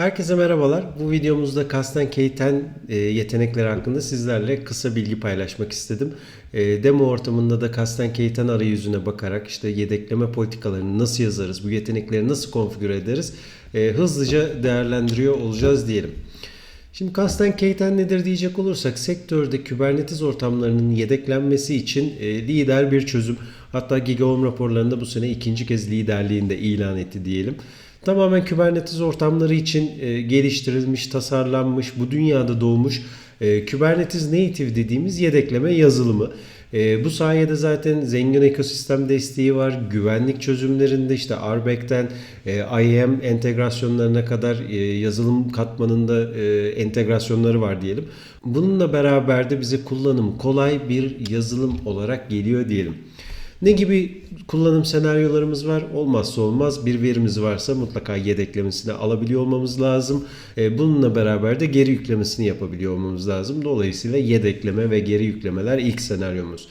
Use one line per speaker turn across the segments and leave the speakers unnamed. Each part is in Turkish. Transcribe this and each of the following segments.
Herkese merhabalar. Bu videomuzda Kasten Keyten e, yetenekleri hakkında sizlerle kısa bilgi paylaşmak istedim. E, demo ortamında da Kasten Keyten arayüzüne bakarak işte yedekleme politikalarını nasıl yazarız, bu yetenekleri nasıl konfigüre ederiz e, hızlıca değerlendiriyor olacağız diyelim. Şimdi Kasten Keyten nedir diyecek olursak sektörde Kubernetes ortamlarının yedeklenmesi için lider bir çözüm. Hatta GigaOM raporlarında bu sene ikinci kez liderliğinde ilan etti diyelim. Tamamen Kubernetes ortamları için e, geliştirilmiş, tasarlanmış, bu dünyada doğmuş e, Kubernetes Native dediğimiz yedekleme yazılımı. E, bu sayede zaten zengin ekosistem desteği var. Güvenlik çözümlerinde işte RBAC'ten e, IAM entegrasyonlarına kadar e, yazılım katmanında e, entegrasyonları var diyelim. Bununla beraber de bize kullanım kolay bir yazılım olarak geliyor diyelim. Ne gibi kullanım senaryolarımız var? Olmazsa olmaz bir verimiz varsa mutlaka yedeklemesini alabiliyor olmamız lazım. E, Bununla beraber de geri yüklemesini yapabiliyor olmamız lazım. Dolayısıyla yedekleme ve geri yüklemeler ilk senaryomuz.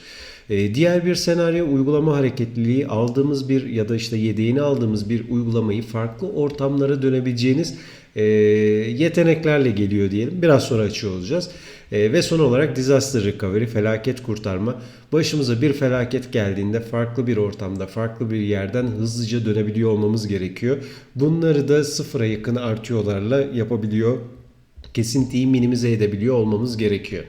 E, Diğer bir senaryo uygulama hareketliliği aldığımız bir ya da işte yedeğini aldığımız bir uygulamayı farklı ortamlara dönebileceğiniz e, yeteneklerle geliyor diyelim. Biraz sonra açıyor olacağız. E, ve son olarak disaster recovery, felaket kurtarma. Başımıza bir felaket geldiğinde farklı bir ortamda, farklı bir yerden hızlıca dönebiliyor olmamız gerekiyor. Bunları da sıfıra yakın artıyorlarla yapabiliyor. Kesintiyi minimize edebiliyor olmamız gerekiyor.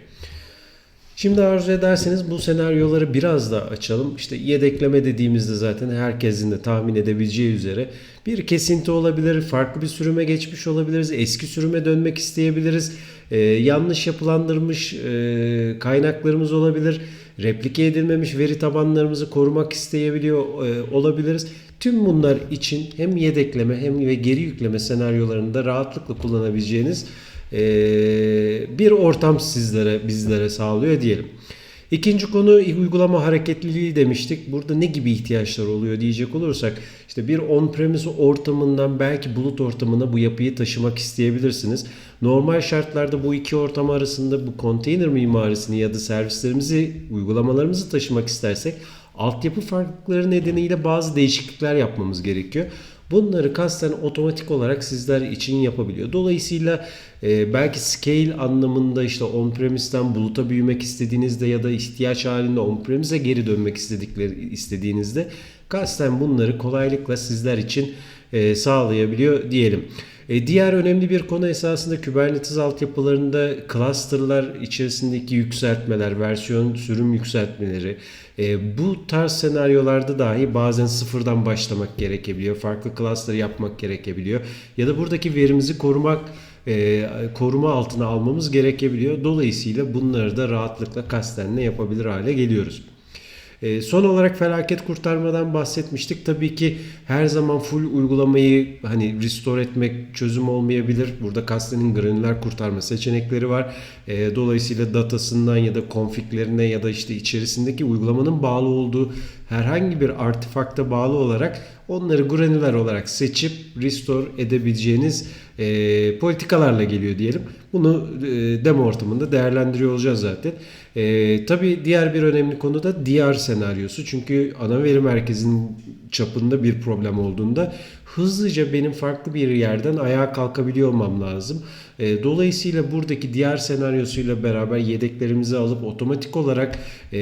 Şimdi arzu ederseniz bu senaryoları biraz daha açalım. İşte yedekleme dediğimizde zaten herkesin de tahmin edebileceği üzere bir kesinti olabilir, farklı bir sürüme geçmiş olabiliriz, eski sürüme dönmek isteyebiliriz, ee, yanlış yapılandırmış e, kaynaklarımız olabilir, replike edilmemiş veri tabanlarımızı korumak isteyebiliyor e, olabiliriz. Tüm bunlar için hem yedekleme hem ve geri yükleme senaryolarında rahatlıkla kullanabileceğiniz bir ortam sizlere bizlere sağlıyor diyelim. İkinci konu uygulama hareketliliği demiştik. Burada ne gibi ihtiyaçlar oluyor diyecek olursak işte bir on-premise ortamından belki bulut ortamına bu yapıyı taşımak isteyebilirsiniz. Normal şartlarda bu iki ortam arasında bu konteyner mimarisini ya da servislerimizi, uygulamalarımızı taşımak istersek altyapı farklılıkları nedeniyle bazı değişiklikler yapmamız gerekiyor. Bunları kasten otomatik olarak sizler için yapabiliyor. Dolayısıyla e, belki scale anlamında işte on-premise'ten buluta büyümek istediğinizde ya da ihtiyaç halinde on-premise'e geri dönmek istedikleri istediğinizde kasten bunları kolaylıkla sizler için e, sağlayabiliyor diyelim. E, diğer önemli bir konu esasında Kubernetes altyapılarında clusterlar içerisindeki yükseltmeler, versiyon sürüm yükseltmeleri. E, bu tarz senaryolarda dahi bazen sıfırdan başlamak gerekebiliyor. Farklı cluster yapmak gerekebiliyor. Ya da buradaki verimizi korumak e, koruma altına almamız gerekebiliyor. Dolayısıyla bunları da rahatlıkla kastenle yapabilir hale geliyoruz. E, son olarak felaket kurtarmadan bahsetmiştik. Tabii ki her zaman full uygulamayı hani restore etmek çözüm olmayabilir. Burada Kasten'in granüler kurtarma seçenekleri var. E, dolayısıyla datasından ya da konfiglerine ya da işte içerisindeki uygulamanın bağlı olduğu herhangi bir artefakta bağlı olarak onları granüler olarak seçip restore edebileceğiniz e, politikalarla geliyor diyelim. Bunu e, demo ortamında değerlendiriyor olacağız zaten. E, tabii diğer bir önemli konu da DR senaryosu. Çünkü ana veri merkezinin çapında bir problem olduğunda hızlıca benim farklı bir yerden ayağa kalkabiliyor olmam lazım. E, dolayısıyla buradaki diğer senaryosuyla beraber yedeklerimizi alıp otomatik olarak e,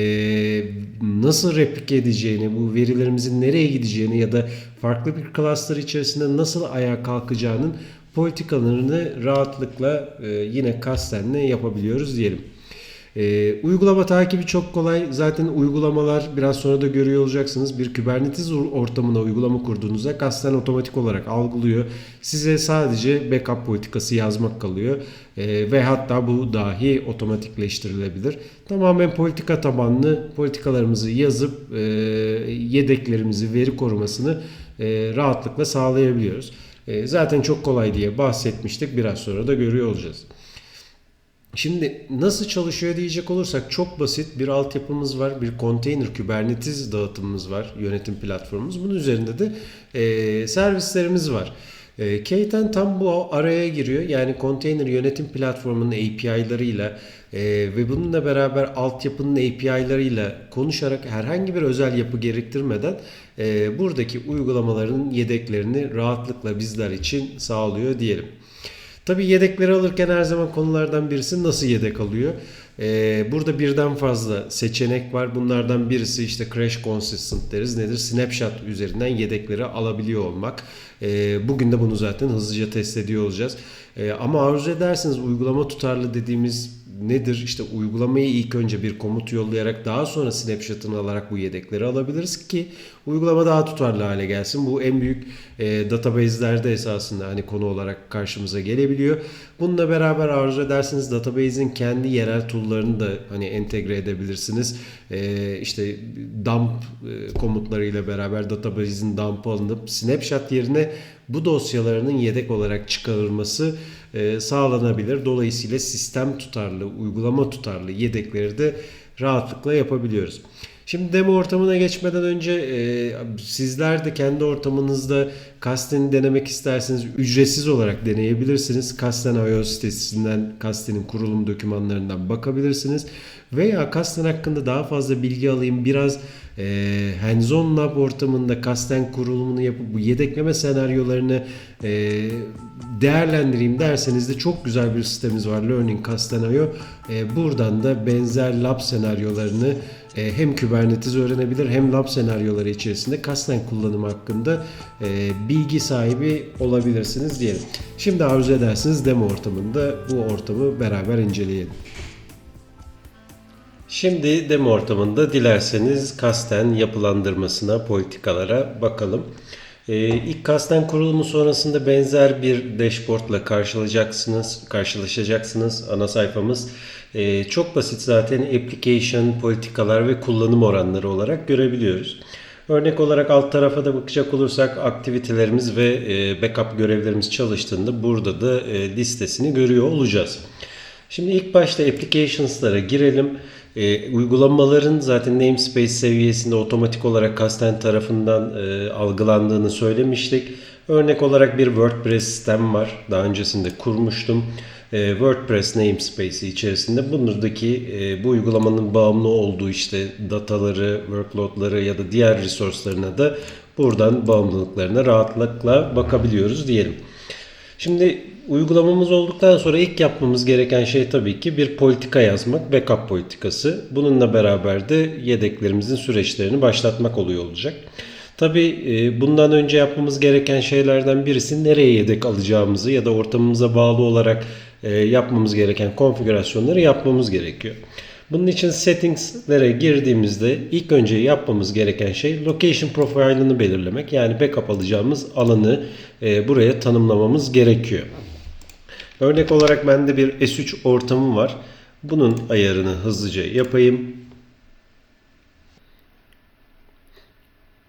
nasıl replike edeceğini, bu verilerimizin nereye gideceğini ya da farklı bir cluster içerisinde nasıl ayağa kalkacağının politikalarını rahatlıkla e, yine kastenle yapabiliyoruz diyelim. E, uygulama takibi çok kolay. Zaten uygulamalar biraz sonra da görüyor olacaksınız. Bir Kubernetes ortamına uygulama kurduğunuzda kasten otomatik olarak algılıyor. Size sadece backup politikası yazmak kalıyor. E, ve hatta bu dahi otomatikleştirilebilir. Tamamen politika tabanlı politikalarımızı yazıp e, yedeklerimizi, veri korumasını rahatlıkla sağlayabiliyoruz. E, zaten çok kolay diye bahsetmiştik. Biraz sonra da görüyor olacağız. Şimdi nasıl çalışıyor diyecek olursak çok basit bir altyapımız var. Bir konteyner Kubernetes dağıtımımız var. Yönetim platformumuz. Bunun üzerinde de e, servislerimiz var. E, K10 tam bu araya giriyor. Yani konteyner yönetim platformunun API'larıyla e, ve bununla beraber altyapının API'larıyla konuşarak herhangi bir özel yapı gerektirmeden e, buradaki uygulamaların yedeklerini rahatlıkla bizler için sağlıyor diyelim. Tabi yedekleri alırken her zaman konulardan birisi nasıl yedek alıyor? Ee, burada birden fazla seçenek var. Bunlardan birisi işte crash consistent deriz. Nedir? Snapshot üzerinden yedekleri alabiliyor olmak. Ee, bugün de bunu zaten hızlıca test ediyor olacağız. Ee, ama arzu ederseniz uygulama tutarlı dediğimiz nedir? İşte uygulamayı ilk önce bir komut yollayarak daha sonra snapshot'ını alarak bu yedekleri alabiliriz ki uygulama daha tutarlı hale gelsin. Bu en büyük e, database'lerde esasında hani konu olarak karşımıza gelebiliyor. Bununla beraber arzu ederseniz database'in kendi yerel tool'larını da hani entegre edebilirsiniz. E, işte dump e, komutlarıyla beraber database'in dump alınıp snapshot yerine bu dosyalarının yedek olarak çıkarılması e, sağlanabilir. Dolayısıyla sistem tutarlı, uygulama tutarlı yedekleri de rahatlıkla yapabiliyoruz. Şimdi demo ortamına geçmeden önce e, sizler de kendi ortamınızda Kasten'i denemek isterseniz ücretsiz olarak deneyebilirsiniz. Kasten iOS sitesinden Kasten'in kurulum dokümanlarından bakabilirsiniz. Veya Kasten hakkında daha fazla bilgi alayım biraz e, hands-on lab ortamında Kasten kurulumunu yapıp bu yedekleme senaryolarını e, değerlendireyim derseniz de çok güzel bir sitemiz var Learning Kasten.io. E, buradan da benzer lab senaryolarını e, hem Kubernetes öğrenebilir hem lab senaryoları içerisinde Kasten kullanımı hakkında e, bilgi sahibi olabilirsiniz diyelim. Şimdi arzu edersiniz demo ortamında bu ortamı beraber inceleyelim. Şimdi demo ortamında dilerseniz kasten yapılandırmasına, politikalara bakalım. Ee, ilk kasten kurulumu sonrasında benzer bir dashboardla karşılaşacaksınız. karşılaşacaksınız. Ana sayfamız ee, çok basit zaten application, politikalar ve kullanım oranları olarak görebiliyoruz. Örnek olarak alt tarafa da bakacak olursak aktivitelerimiz ve e, backup görevlerimiz çalıştığında burada da e, listesini görüyor olacağız. Şimdi ilk başta applications'lara girelim. E, uygulamaların zaten namespace seviyesinde otomatik olarak kasten tarafından e, algılandığını söylemiştik. Örnek olarak bir WordPress sistem var. Daha öncesinde kurmuştum. E, WordPress namespace içerisinde buradaki e, bu uygulamanın bağımlı olduğu işte dataları, workloadları ya da diğer resource'larına da buradan bağımlılıklarına rahatlıkla bakabiliyoruz diyelim. Şimdi uygulamamız olduktan sonra ilk yapmamız gereken şey tabii ki bir politika yazmak, backup politikası. Bununla beraber de yedeklerimizin süreçlerini başlatmak oluyor olacak. Tabii e, bundan önce yapmamız gereken şeylerden birisi nereye yedek alacağımızı ya da ortamımıza bağlı olarak e, yapmamız gereken konfigürasyonları yapmamız gerekiyor. Bunun için settingslere girdiğimizde ilk önce yapmamız gereken şey location profile'ını belirlemek. Yani backup alacağımız alanı e, buraya tanımlamamız gerekiyor. Örnek olarak bende bir S3 ortamım var. Bunun ayarını hızlıca yapayım.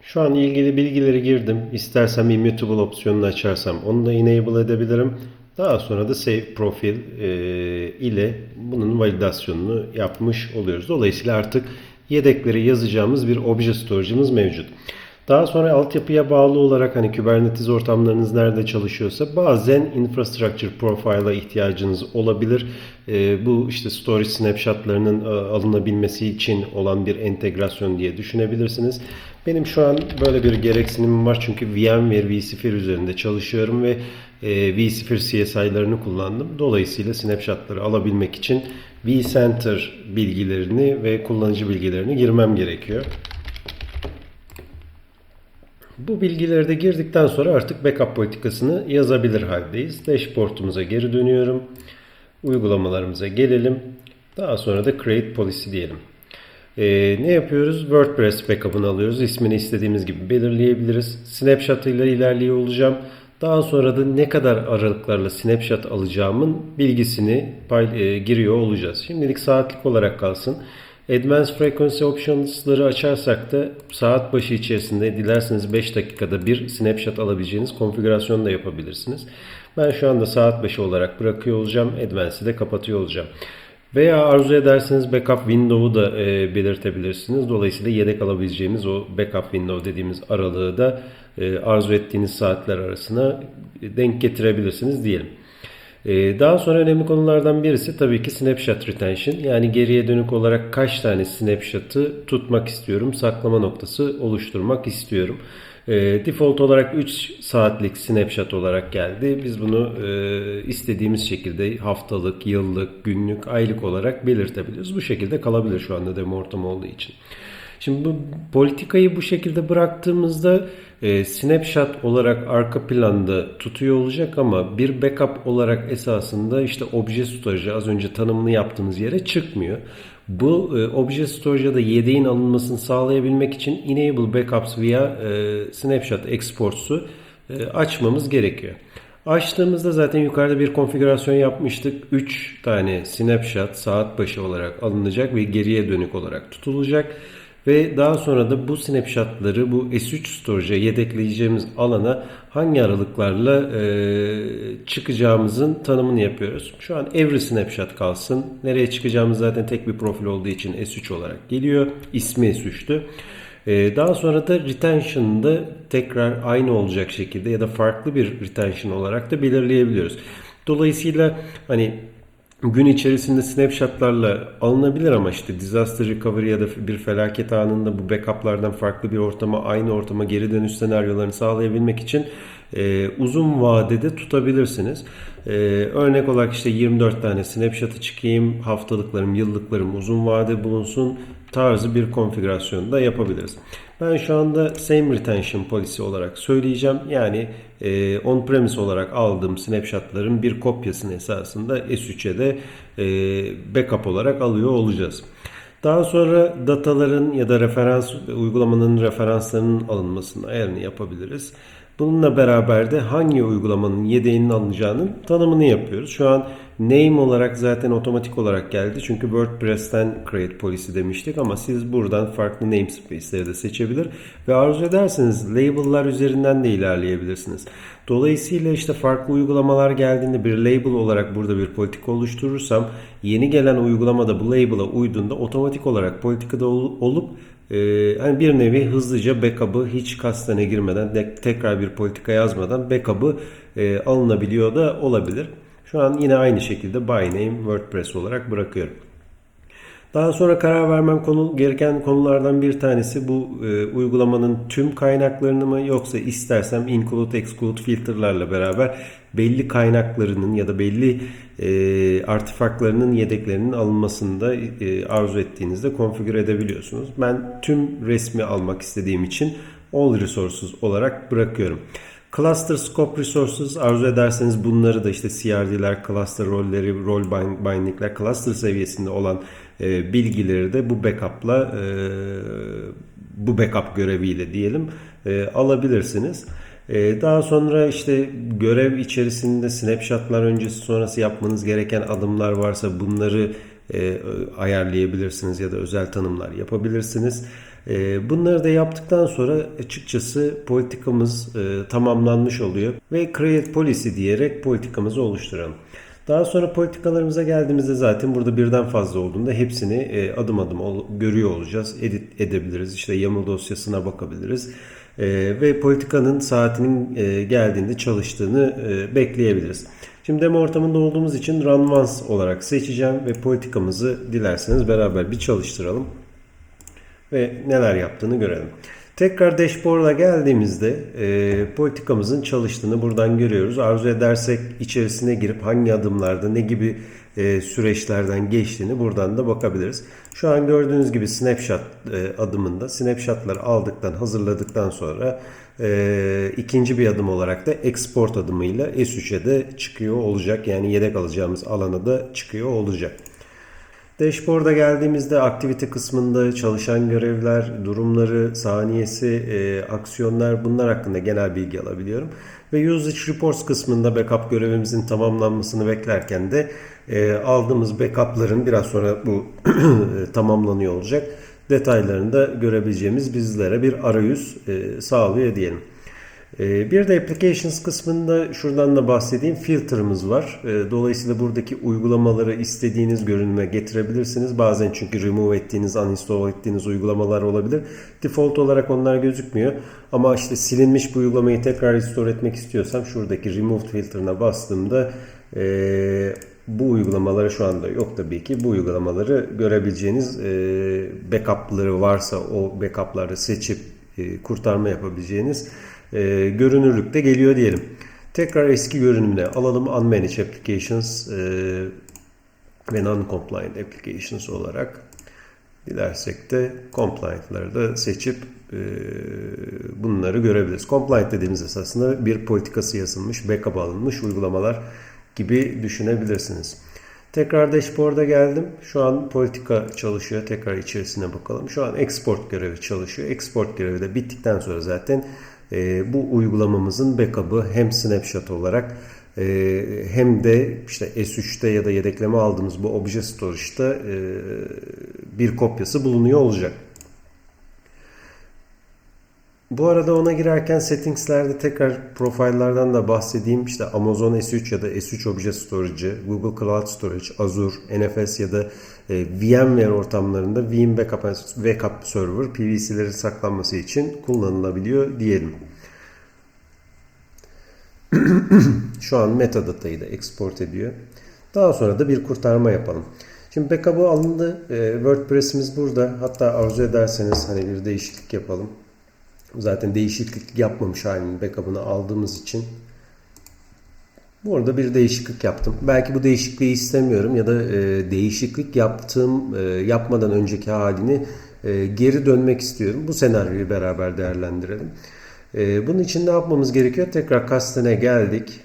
Şu an ilgili bilgileri girdim. İstersem immutable opsiyonunu açarsam onu da enable edebilirim. Daha sonra da save profil e, ile bunun validasyonunu yapmış oluyoruz. Dolayısıyla artık yedekleri yazacağımız bir obje storage'ımız mevcut. Daha sonra altyapıya bağlı olarak hani Kubernetes ortamlarınız nerede çalışıyorsa bazen infrastructure profile'a ihtiyacınız olabilir. E, bu işte storage snapshotlarının e, alınabilmesi için olan bir entegrasyon diye düşünebilirsiniz. Benim şu an böyle bir gereksinimim var çünkü VMware vSphere üzerinde çalışıyorum ve e, vSphere CSI'larını kullandım. Dolayısıyla snapshotları alabilmek için vCenter bilgilerini ve kullanıcı bilgilerini girmem gerekiyor. Bu bilgileri de girdikten sonra artık backup politikasını yazabilir haldeyiz. Dashboard'umuza geri dönüyorum. Uygulamalarımıza gelelim. Daha sonra da create policy diyelim. Ee, ne yapıyoruz? WordPress backup'ını alıyoruz. İsmini istediğimiz gibi belirleyebiliriz. Snapshot ile ilerliyor olacağım. Daha sonra da ne kadar aralıklarla snapshot alacağımın bilgisini pay, e, giriyor olacağız. Şimdilik saatlik olarak kalsın. Advanced Frequency Options'ları açarsak da saat başı içerisinde dilerseniz 5 dakikada bir snapshot alabileceğiniz konfigürasyonu da yapabilirsiniz. Ben şu anda saat başı olarak bırakıyor olacağım. Advanced'i de kapatıyor olacağım. Veya arzu ederseniz backup window'u da e, belirtebilirsiniz. Dolayısıyla yedek alabileceğimiz o backup window dediğimiz aralığı da e, arzu ettiğiniz saatler arasına denk getirebilirsiniz diyelim. E, Daha sonra önemli konulardan birisi tabii ki snapshot retention. Yani geriye dönük olarak kaç tane snapshot'ı tutmak istiyorum, saklama noktası oluşturmak istiyorum. E, Default olarak 3 saatlik snapshot olarak geldi. Biz bunu e, istediğimiz şekilde haftalık, yıllık, günlük, aylık olarak belirtebiliriz. Bu şekilde kalabilir şu anda demo ortamı olduğu için. Şimdi bu politikayı bu şekilde bıraktığımızda e, snapshot olarak arka planda tutuyor olacak ama bir backup olarak esasında işte obje storage'ı az önce tanımını yaptığınız yere çıkmıyor. Bu e, obje storage'a da yedeğin alınmasını sağlayabilmek için enable backups via e, snapshot exports'u e, açmamız gerekiyor. Açtığımızda zaten yukarıda bir konfigürasyon yapmıştık. 3 tane snapshot saat başı olarak alınacak ve geriye dönük olarak tutulacak. Ve daha sonra da bu snapshotları bu S3 storage'a yedekleyeceğimiz alana hangi aralıklarla e, çıkacağımızın tanımını yapıyoruz. Şu an every snapshot kalsın. Nereye çıkacağımız zaten tek bir profil olduğu için S3 olarak geliyor. İsmi S3'tü. E, daha sonra da retention'da tekrar aynı olacak şekilde ya da farklı bir retention olarak da belirleyebiliyoruz. Dolayısıyla hani gün içerisinde snapshotlarla alınabilir ama işte disaster recovery ya da bir felaket anında bu backuplardan farklı bir ortama aynı ortama geri dönüş senaryolarını sağlayabilmek için e, uzun vadede tutabilirsiniz. E, örnek olarak işte 24 tane snapshot'ı çıkayım, haftalıklarım, yıllıklarım uzun vade bulunsun tarzı bir konfigürasyonu da yapabiliriz. Ben şu anda same retention policy olarak söyleyeceğim. Yani e, on-premise olarak aldığım snapshotların bir kopyasını esasında S3'e de e, backup olarak alıyor olacağız. Daha sonra dataların ya da referans uygulamanın referanslarının alınmasını ayarını yapabiliriz. Bununla beraber de hangi uygulamanın yedeğinin alınacağının tanımını yapıyoruz. Şu an name olarak zaten otomatik olarak geldi. Çünkü WordPress'ten create policy demiştik ama siz buradan farklı namespace'leri de seçebilir ve arzu ederseniz label'lar üzerinden de ilerleyebilirsiniz. Dolayısıyla işte farklı uygulamalar geldiğinde bir label olarak burada bir politika oluşturursam yeni gelen uygulamada bu label'a uyduğunda otomatik olarak politikada olup ee, hani bir nevi hızlıca backup'ı hiç kastane girmeden de, tekrar bir politika yazmadan backup'ı e, alınabiliyor da olabilir. Şu an yine aynı şekilde by name WordPress olarak bırakıyorum. Daha sonra karar vermem konu, gereken konulardan bir tanesi bu e, uygulamanın tüm kaynaklarını mı yoksa istersem include exclude filterlarla beraber belli kaynaklarının ya da belli e, artifaklarının yedeklerinin alınmasını e, arzu ettiğinizde konfigüre edebiliyorsunuz. Ben tüm resmi almak istediğim için all resources olarak bırakıyorum. Cluster Scope Resources arzu ederseniz bunları da işte CRD'ler, cluster rolleri, rol binding'ler, cluster seviyesinde olan e, bilgileri de bu backup'la e, bu backup göreviyle diyelim e, alabilirsiniz. E, daha sonra işte görev içerisinde snapshotlar öncesi sonrası yapmanız gereken adımlar varsa bunları e, ayarlayabilirsiniz ya da özel tanımlar yapabilirsiniz. E, bunları da yaptıktan sonra açıkçası politikamız e, tamamlanmış oluyor ve create policy diyerek politikamızı oluşturalım. Daha sonra politikalarımıza geldiğimizde zaten burada birden fazla olduğunda hepsini e, adım adım görüyor olacağız. Edit edebiliriz. İşte YAML dosyasına bakabiliriz. E, ve politikanın saatinin geldiğinde çalıştığını bekleyebiliriz. Şimdi demo ortamında olduğumuz için Run Once olarak seçeceğim ve politikamızı dilerseniz beraber bir çalıştıralım. Ve neler yaptığını görelim. Tekrar dashboard'a geldiğimizde e, politikamızın çalıştığını buradan görüyoruz. Arzu edersek içerisine girip hangi adımlarda ne gibi e, süreçlerden geçtiğini buradan da bakabiliriz. Şu an gördüğünüz gibi snapshot e, adımında snapshotları aldıktan hazırladıktan sonra e, ikinci bir adım olarak da export adımıyla S3'e de çıkıyor olacak. Yani yedek alacağımız alana da çıkıyor olacak. Dashboard'a geldiğimizde aktivite kısmında çalışan görevler, durumları, saniyesi, e, aksiyonlar bunlar hakkında genel bilgi alabiliyorum. Ve Usage Reports kısmında backup görevimizin tamamlanmasını beklerken de e, aldığımız backup'ların biraz sonra bu tamamlanıyor olacak. Detaylarını da görebileceğimiz bizlere bir arayüz e, sağlıyor diyelim. Ee, Bir de applications kısmında şuradan da bahsedeyim. Filter'ımız var. Ee, Dolayısıyla buradaki uygulamaları istediğiniz görünüme getirebilirsiniz. Bazen çünkü remove ettiğiniz, uninstall ettiğiniz uygulamalar olabilir. Default olarak onlar gözükmüyor. Ama işte silinmiş bu uygulamayı tekrar restore etmek istiyorsam şuradaki remove filter'ına bastığımda ee, bu uygulamaları şu anda yok tabii ki. Bu uygulamaları görebileceğiniz backup'ları varsa o backup'ları seçip kurtarma yapabileceğiniz e, görünürlükte geliyor diyelim. Tekrar eski görünümüne alalım. Unmanaged Applications e, ve Non-Compliant Applications olarak dilersek de compliant'ları da seçip e, bunları görebiliriz. Compliant dediğimiz esasında bir politikası yazılmış, backup alınmış uygulamalar gibi düşünebilirsiniz. Tekrar dashboard'a geldim. Şu an politika çalışıyor. Tekrar içerisine bakalım. Şu an export görevi çalışıyor. Export görevi de bittikten sonra zaten e, bu uygulamamızın backup'ı hem snapshot olarak e, hem de işte S3'te ya da yedekleme aldığımız bu obje storage'da e, bir kopyası bulunuyor olacak. Bu arada ona girerken settingslerde tekrar profillerden de bahsedeyim. İşte Amazon S3 ya da S3 Obje Storage'ı, Google Cloud Storage, Azure, NFS ya da e, VMware ortamlarında Veeam Backup, Backup Server PVC'lerin saklanması için kullanılabiliyor diyelim. Şu an metadatayı da export ediyor. Daha sonra da bir kurtarma yapalım. Şimdi backup'ı alındı. E, WordPress'imiz burada. Hatta arzu ederseniz hani bir değişiklik yapalım. Zaten değişiklik yapmamış halinin backup'ını aldığımız için bu arada bir değişiklik yaptım. Belki bu değişikliği istemiyorum ya da e, değişiklik yaptığım e, yapmadan önceki halini e, geri dönmek istiyorum. Bu senaryoyu beraber değerlendirelim. E, bunun için ne yapmamız gerekiyor? Tekrar kastene geldik.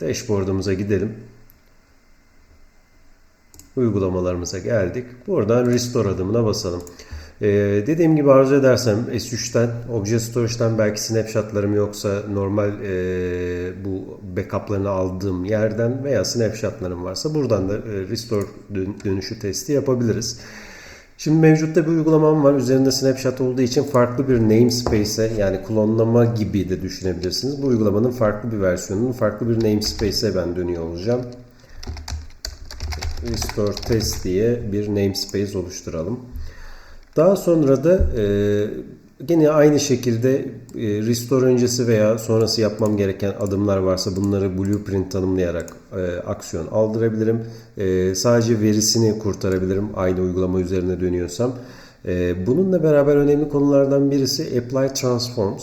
Dashboard'umuza gidelim. Uygulamalarımıza geldik. Buradan Restore adımına basalım. Ee, dediğim gibi arzu edersem S3'ten, Obje Storage'den belki snapshotlarım yoksa normal e, bu backup'larını aldığım yerden veya snapshotlarım varsa buradan da e, restore dönüşü testi yapabiliriz. Şimdi mevcutta bir uygulamam var. Üzerinde snapshot olduğu için farklı bir namespace'e yani klonlama gibi de düşünebilirsiniz. Bu uygulamanın farklı bir versiyonunun farklı bir namespace'e ben dönüyor olacağım. Restore test diye bir namespace oluşturalım. Daha sonra da e, yine aynı şekilde e, restore öncesi veya sonrası yapmam gereken adımlar varsa bunları blueprint tanımlayarak e, aksiyon aldırabilirim. E, sadece verisini kurtarabilirim aynı uygulama üzerine dönüyorsam. E, bununla beraber önemli konulardan birisi Apply Transforms.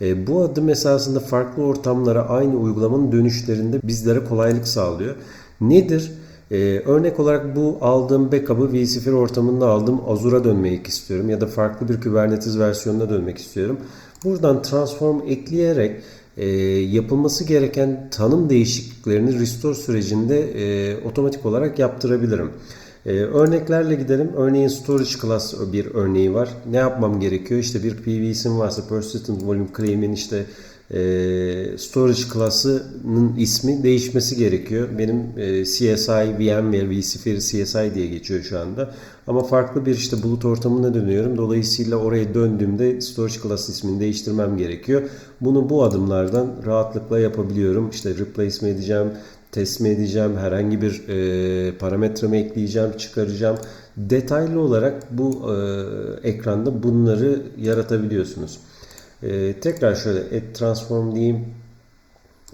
E, bu adım esasında farklı ortamlara aynı uygulamanın dönüşlerinde bizlere kolaylık sağlıyor. Nedir? Ee, örnek olarak bu aldığım backup'ı vSphere ortamında aldım. Azure'a dönmek istiyorum ya da farklı bir Kubernetes versiyonuna dönmek istiyorum. Buradan transform ekleyerek e, yapılması gereken tanım değişikliklerini restore sürecinde e, otomatik olarak yaptırabilirim. E, örneklerle gidelim. Örneğin storage class bir örneği var. Ne yapmam gerekiyor? İşte bir PVS'im varsa persistent volume claim'in işte e, storage class'ının ismi değişmesi gerekiyor. Benim e, CSI, VMware, vSphere CSI diye geçiyor şu anda. Ama farklı bir işte bulut ortamına dönüyorum. Dolayısıyla oraya döndüğümde storage class ismini değiştirmem gerekiyor. Bunu bu adımlardan rahatlıkla yapabiliyorum. İşte replace mi edeceğim, test mi edeceğim, herhangi bir e, parametre mi ekleyeceğim, çıkaracağım. Detaylı olarak bu e, ekranda bunları yaratabiliyorsunuz. Ee, tekrar şöyle add transform diyeyim.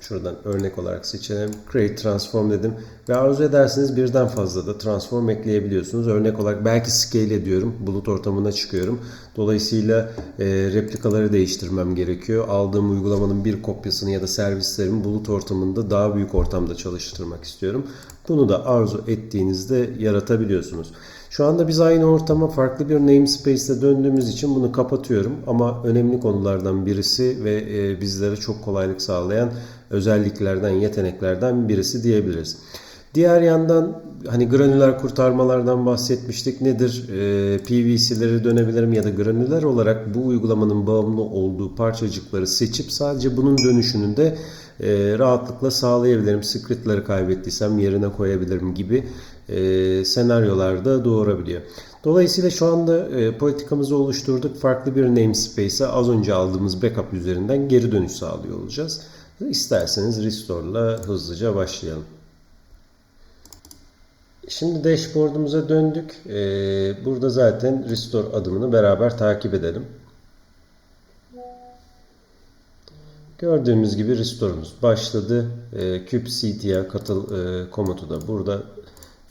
Şuradan örnek olarak seçelim. Create transform dedim. Ve arzu ederseniz birden fazla da transform ekleyebiliyorsunuz. Örnek olarak belki scale ediyorum. Bulut ortamına çıkıyorum. Dolayısıyla e, replikaları değiştirmem gerekiyor. Aldığım uygulamanın bir kopyasını ya da servislerimi bulut ortamında daha büyük ortamda çalıştırmak istiyorum. Bunu da arzu ettiğinizde yaratabiliyorsunuz. Şu anda biz aynı ortama farklı bir namespace'e döndüğümüz için bunu kapatıyorum. Ama önemli konulardan birisi ve e, bizlere çok kolaylık sağlayan özelliklerden, yeteneklerden birisi diyebiliriz. Diğer yandan hani granüler kurtarmalardan bahsetmiştik. Nedir? E, PVC'lere dönebilirim ya da granüler olarak bu uygulamanın bağımlı olduğu parçacıkları seçip sadece bunun dönüşünü de e, rahatlıkla sağlayabilirim. Script'ları kaybettiysem yerine koyabilirim gibi e, senaryolarda doğurabiliyor. Dolayısıyla şu anda e, politikamızı oluşturduk. Farklı bir namespace'e az önce aldığımız backup üzerinden geri dönüş sağlıyor olacağız. İsterseniz Restore'la hızlıca başlayalım. Şimdi dashboard'umuza döndük. Ee, burada zaten restore adımını beraber takip edelim. Gördüğümüz gibi restore'umuz başladı. Ee, kubectl katıl e, komutu da burada.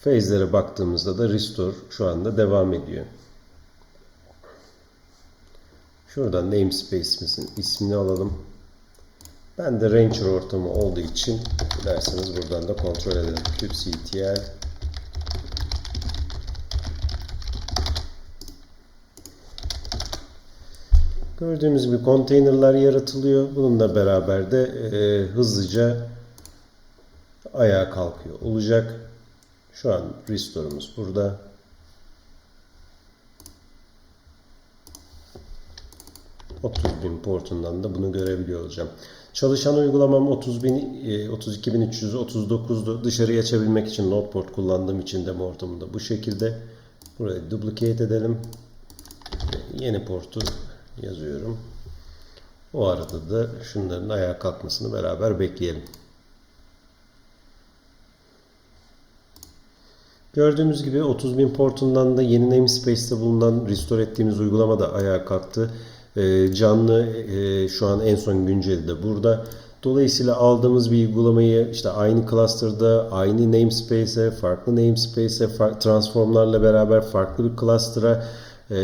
Phase'lere baktığımızda da restore şu anda devam ediyor. Şuradan namespace'imizin ismini alalım. Ben de Ranger ortamı olduğu için dilerseniz buradan da kontrol edelim. kubectl Gördüğümüz gibi konteynerlar yaratılıyor. Bununla beraber de e, hızlıca ayağa kalkıyor olacak. Şu an restore'umuz burada. bin portundan da bunu görebiliyor olacağım. Çalışan uygulamam 30.000 32.339'du. Dışarıya açabilmek için Noteport kullandığım için demo ortamında bu şekilde. Burayı duplicate edelim. Yeni portu yazıyorum. O arada da şunların ayağa kalkmasını beraber bekleyelim. Gördüğümüz gibi 30.000 portundan da yeni namespace'te bulunan restore ettiğimiz uygulama da ayağa kalktı. Ee, canlı e, şu an en son günceli de burada. Dolayısıyla aldığımız bir uygulamayı işte aynı cluster'da, aynı namespace'e, farklı namespace'e, far- transformlarla beraber farklı bir cluster'a e,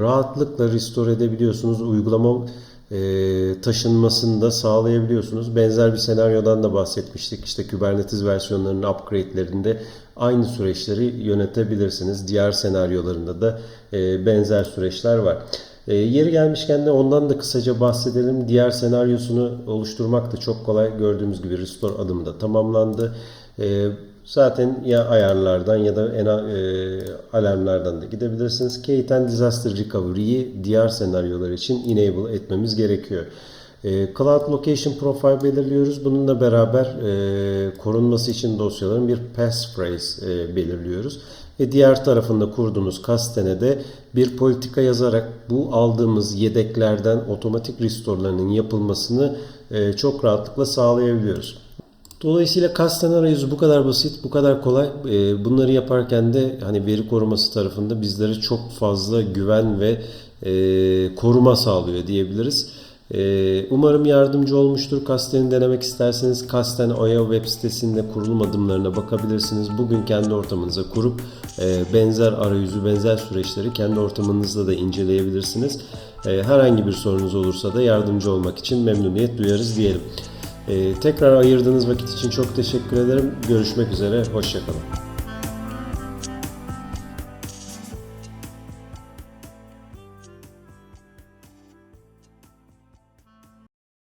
rahatlıkla restore edebiliyorsunuz. Uygulama e, taşınmasını da sağlayabiliyorsunuz. Benzer bir senaryodan da bahsetmiştik. İşte Kubernetes versiyonlarının upgrade'lerinde aynı süreçleri yönetebilirsiniz. Diğer senaryolarında da e, benzer süreçler var. E, yeri gelmişken de ondan da kısaca bahsedelim. Diğer senaryosunu oluşturmak da çok kolay. Gördüğümüz gibi restore adımı da tamamlandı. E, zaten ya ayarlardan ya da en, e, alarmlardan da gidebilirsiniz. K10 Disaster Recovery'yi diğer senaryolar için enable etmemiz gerekiyor. E, Cloud Location Profile belirliyoruz. Bununla beraber e, korunması için dosyaların bir passphrase e, belirliyoruz. Ve diğer tarafında kurduğumuz kastene de bir politika yazarak bu aldığımız yedeklerden otomatik restore'larının yapılmasını e, çok rahatlıkla sağlayabiliyoruz. Dolayısıyla kasten arayüzü bu kadar basit, bu kadar kolay. E, Bunları yaparken de hani veri koruması tarafında bizlere çok fazla güven ve e, koruma sağlıyor diyebiliriz. E, Umarım yardımcı olmuştur. Kasten'i denemek isterseniz Kasten Oya web sitesinde kurulum adımlarına bakabilirsiniz. Bugün kendi ortamınıza kurup e, benzer arayüzü, benzer süreçleri kendi ortamınızda da inceleyebilirsiniz. E, Herhangi bir sorunuz olursa da yardımcı olmak için memnuniyet duyarız diyelim. Ee, tekrar ayırdığınız vakit için çok teşekkür ederim. Görüşmek üzere, hoşçakalın.